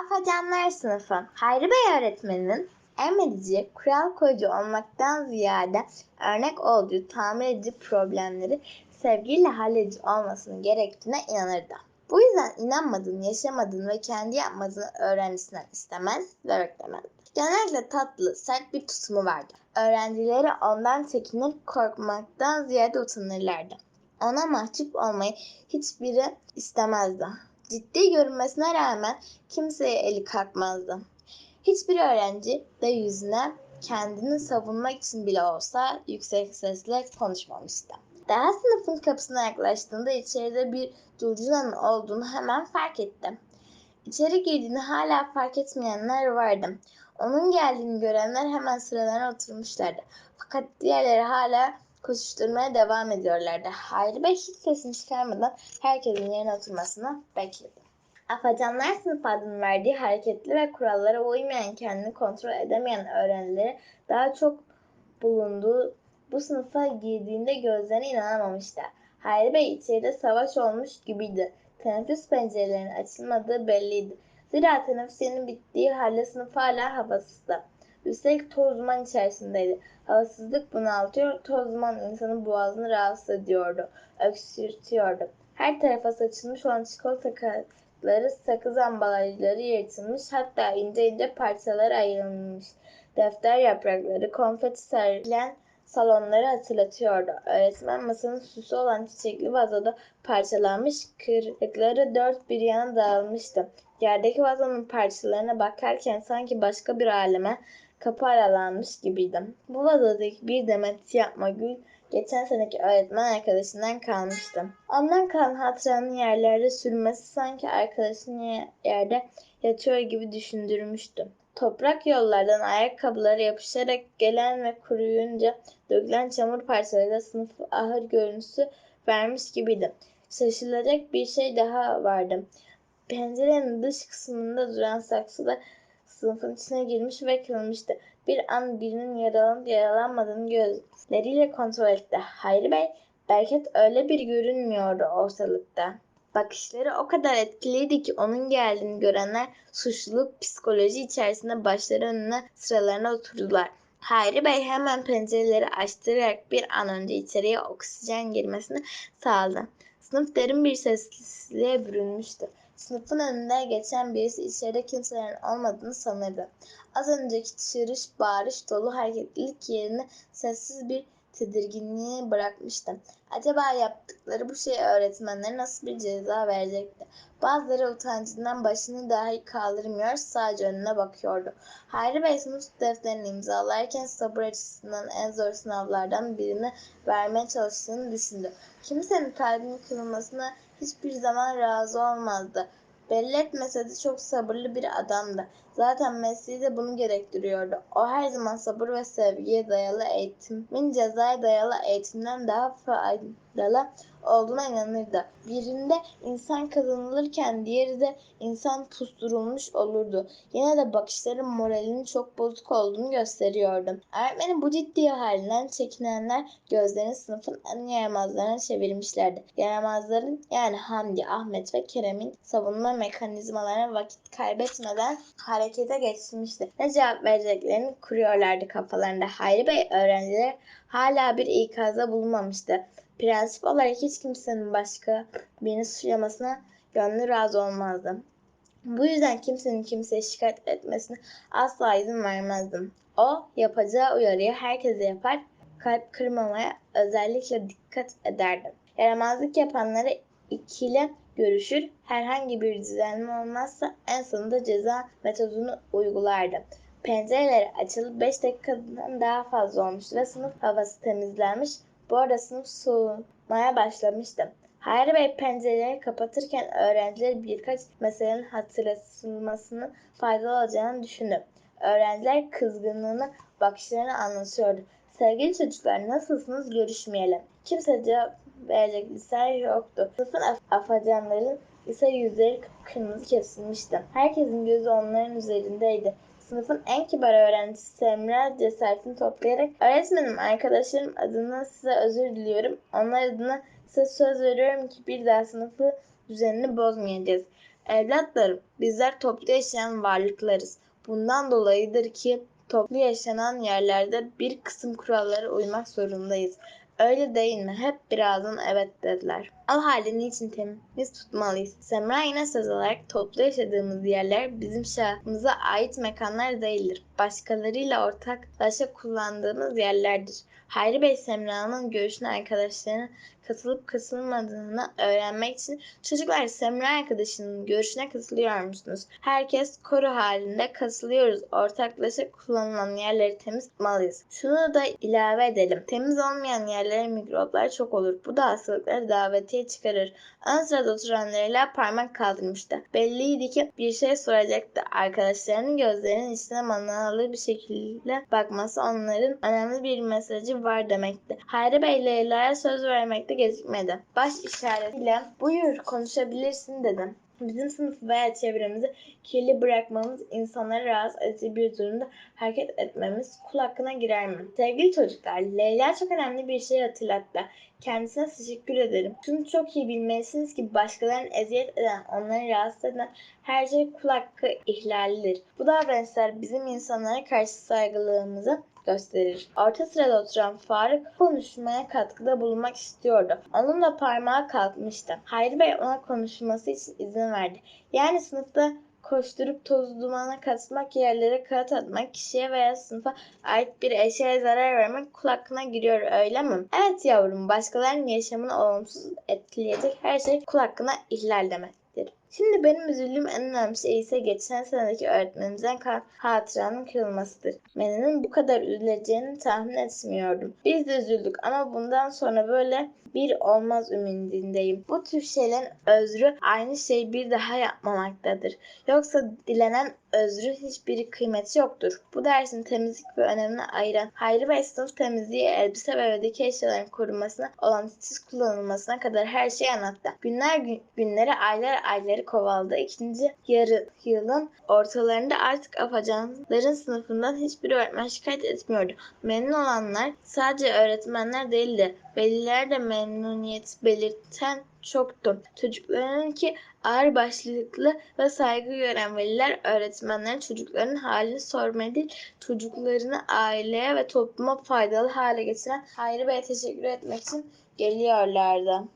Afacanlar sınıfı. Hayri Bey öğretmeninin emredici, kural koyucu olmaktan ziyade örnek olduğu tamir edici problemleri sevgiyle halledici olmasını gerektiğine inanırdı. Bu yüzden inanmadığını, yaşamadığını ve kendi yapmadığını öğrencisinden istemez ve beklemezdi. Genellikle tatlı, sert bir tutumu vardı. Öğrencileri ondan çekinir, korkmaktan ziyade utanırlardı. Ona mahcup olmayı hiçbiri istemezdi. Ciddi görünmesine rağmen kimseye eli kalkmazdı. Hiçbir öğrenci de yüzüne kendini savunmak için bile olsa yüksek sesle konuşmamıştı. Daha sınıfın kapısına yaklaştığında içeride bir Durcuna'nın olduğunu hemen fark etti. İçeri girdiğini hala fark etmeyenler vardı. Onun geldiğini görenler hemen sıralarına oturmuşlardı. Fakat diğerleri hala koşuşturmaya devam ediyorlardı. Hayri Bey hiç sesini çıkarmadan herkesin yerine oturmasını bekledi. Afacanlar sınıf adını verdiği hareketli ve kurallara uymayan kendini kontrol edemeyen öğrencileri daha çok bulunduğu bu sınıfa girdiğinde gözlerine inanamamıştı. Hayri Bey içeride savaş olmuş gibiydi. Teneffüs pencerelerinin açılmadığı belliydi. Zira teneffüslerinin bittiği halde sınıf hala havasızdı. Üstelik toz duman içerisindeydi. Havasızlık bunaltıyor, toz duman insanın boğazını rahatsız ediyordu. Öksürtüyordu. Her tarafa saçılmış olan çikolata kağıtları, sakız ambalajları yırtılmış, hatta ince ince parçalara ayrılmış. Defter yaprakları, konfeti serilen salonları hatırlatıyordu. Öğretmen masanın süsü olan çiçekli vazoda parçalanmış, kırıkları dört bir yana dağılmıştı. Yerdeki vazonun parçalarına bakarken sanki başka bir aleme kapı aralanmış gibiydim. Bu vazodaki bir demet yapma gül geçen seneki öğretmen arkadaşından kalmıştı. Ondan kalan hatıranın yerlerde sürmesi sanki arkadaşının yerde yatıyor gibi düşündürmüştü. Toprak yollardan ayakkabıları yapışarak gelen ve kuruyunca dökülen çamur parçaları sınıf ahır görüntüsü vermiş gibiydi. Şaşılacak bir şey daha vardı. Pencerenin dış kısmında duran saksı da sınıfın içine girmiş ve kırılmıştı. Bir an birinin yaralanıp yaralanmadığını gözleriyle kontrol etti. Hayri Bey, Berket öyle bir görünmüyordu ortalıkta. Bakışları o kadar etkiliydi ki onun geldiğini görenler suçluluk psikoloji içerisinde başları önüne sıralarına oturdular. Hayri Bey hemen pencereleri açtırarak bir an önce içeriye oksijen girmesini sağladı. Sınıf derin bir sessizliğe bürünmüştü. Sınıfın önünde geçen birisi içeride kimselerin olmadığını sanırdı. Az önceki çığırış bağırış dolu hareketlilik yerine sessiz bir tedirginliği bırakmıştı. Acaba yaptıkları bu şey öğretmenlere nasıl bir ceza verecekti? Bazıları utancından başını dahi kaldırmıyor, sadece önüne bakıyordu. Hayri Bey sınıf defterini imzalarken sabır açısından en zor sınavlardan birini vermeye çalıştığını düşündü. Kimsenin kalbinin kırılmasına hiçbir zaman razı olmazdı. Belli etmese de çok sabırlı bir adamdı. Zaten mesleği de bunu gerektiriyordu. O her zaman sabır ve sevgiye dayalı eğitimin cezaya dayalı eğitimden daha faydalı olduğuna inanırdı. Birinde insan kazanılırken diğeri de insan pusturulmuş olurdu. Yine de bakışları moralinin çok bozuk olduğunu gösteriyordu. Öğretmenin bu ciddi halinden çekinenler gözlerini sınıfın en yaramazlarına çevirmişlerdi. Yaramazların yani Hamdi, Ahmet ve Kerem'in savunma mekanizmalarına vakit kaybetmeden harekete geçmişti. Ne cevap vereceklerini kuruyorlardı kafalarında. Hayri Bey öğrenciler hala bir ikazda bulunmamıştı. Prensip olarak hiç kimsenin başka birini suçlamasına gönlü razı olmazdı. Bu yüzden kimsenin kimseye şikayet etmesine asla izin vermezdim. O yapacağı uyarıyı herkese yapar, kalp kırmamaya özellikle dikkat ederdi. Yaramazlık yapanlara ikili görüşür, herhangi bir düzenleme olmazsa en sonunda ceza metodunu uygulardı. Pencereleri açılıp 5 dakikadan daha fazla olmuştu ve sınıf havası temizlenmiş, bu arada sınıf soğumaya başlamıştı. Hayri Bey pencereleri kapatırken öğrenciler birkaç meselenin hatırlatılmasının faydalı olacağını düşündü. Öğrenciler kızgınlığını bakışlarına anlatıyordu. Sevgili çocuklar nasılsınız görüşmeyelim. Kimse cevap verecek lisan yoktu. Sınıfın af afacanların ise yüzleri kırmızı kesilmişti. Herkesin gözü onların üzerindeydi. Sınıfın en kibar öğrencisi Semra cesaretini toplayarak öğretmenim arkadaşlarım adına size özür diliyorum. Onlar adına size söz veriyorum ki bir daha sınıfı düzenini bozmayacağız. Evlatlarım, bizler toplu yaşayan varlıklarız. Bundan dolayıdır ki toplu yaşanan yerlerde bir kısım kurallara uymak zorundayız. Öyle değil mi? Hep birazdan evet dediler. O halde niçin temiz tutmalıyız? Semra yine söz olarak toplu yaşadığımız yerler bizim şahımıza ait mekanlar değildir. Başkalarıyla ortaklaşa kullandığımız yerlerdir. Hayri Bey Semra'nın görüşüne arkadaşlarına katılıp katılmadığını öğrenmek için çocuklar Semra arkadaşının görüşüne katılıyor musunuz? Herkes koru halinde katılıyoruz. Ortaklaşa kullanılan yerleri temiz tutmalıyız. Şunu da ilave edelim. Temiz olmayan yerlere mikroplar çok olur. Bu da hastalıkları davetiye çıkarır. Ön sırada oturanlarıyla parmak kaldırmıştı. Belliydi ki bir şey soracaktı. Arkadaşlarının gözlerinin içine manalı bir şekilde bakması onların önemli bir mesajı var demekti. Hayri Bey Leyla'ya söz vermekte gecikmedi. Baş işaretiyle buyur konuşabilirsin dedim. Bizim sınıf veya çevremizi kirli bırakmamız, insanları rahatsız edici bir durumda hareket etmemiz kul hakkına girer mi? Sevgili çocuklar, Leyla çok önemli bir şey hatırlattı. Kendisine teşekkür ederim. Şunu çok iyi bilmelisiniz ki başkalarını eziyet eden, onları rahatsız eden her şey kul hakkı ihlalidir. Bu davranışlar bizim insanlara karşı saygılığımızı gösterir. Orta sırada oturan Faruk konuşmaya katkıda bulunmak istiyordu. Onun da parmağı kalkmıştı. Hayri Bey ona konuşması için izin verdi. Yani sınıfta koşturup toz dumana katmak, yerlere kağıt atmak, kişiye veya sınıfa ait bir eşyaya zarar vermek kul hakkına giriyor öyle mi? Evet yavrum, başkalarının yaşamını olumsuz etkileyecek her şey kul hakkına ihlal demektir. Şimdi benim üzüldüğüm en önemli şey ise geçen senedeki öğretmenimizden hatıranın kırılmasıdır. Mene'nin bu kadar üzüleceğini tahmin etmiyordum. Biz de üzüldük ama bundan sonra böyle bir olmaz ümidindeyim. Bu tür şeylerin özrü aynı şeyi bir daha yapmamaktadır. Yoksa dilenen özrün hiçbir kıymeti yoktur. Bu dersin temizlik ve önemini ayıran Hayri ve sınıf temizliği, elbise ve evdeki eşyaların korunmasına, olan titiz kullanılmasına kadar her şeyi anlattı. Günler gün, günleri, aylar ayları kovaladı. İkinci yarı yılın ortalarında artık afacanların sınıfından hiçbir öğretmen şikayet etmiyordu. Memnun olanlar sadece öğretmenler değildi. Veliler de memnuniyet belirten çoktu. Çocukların ki ağır başlıklı ve saygı gören veliler öğretmenlerin çocukların halini sormaya değil, çocuklarını aileye ve topluma faydalı hale getiren Hayri Bey'e teşekkür etmek için geliyorlardı.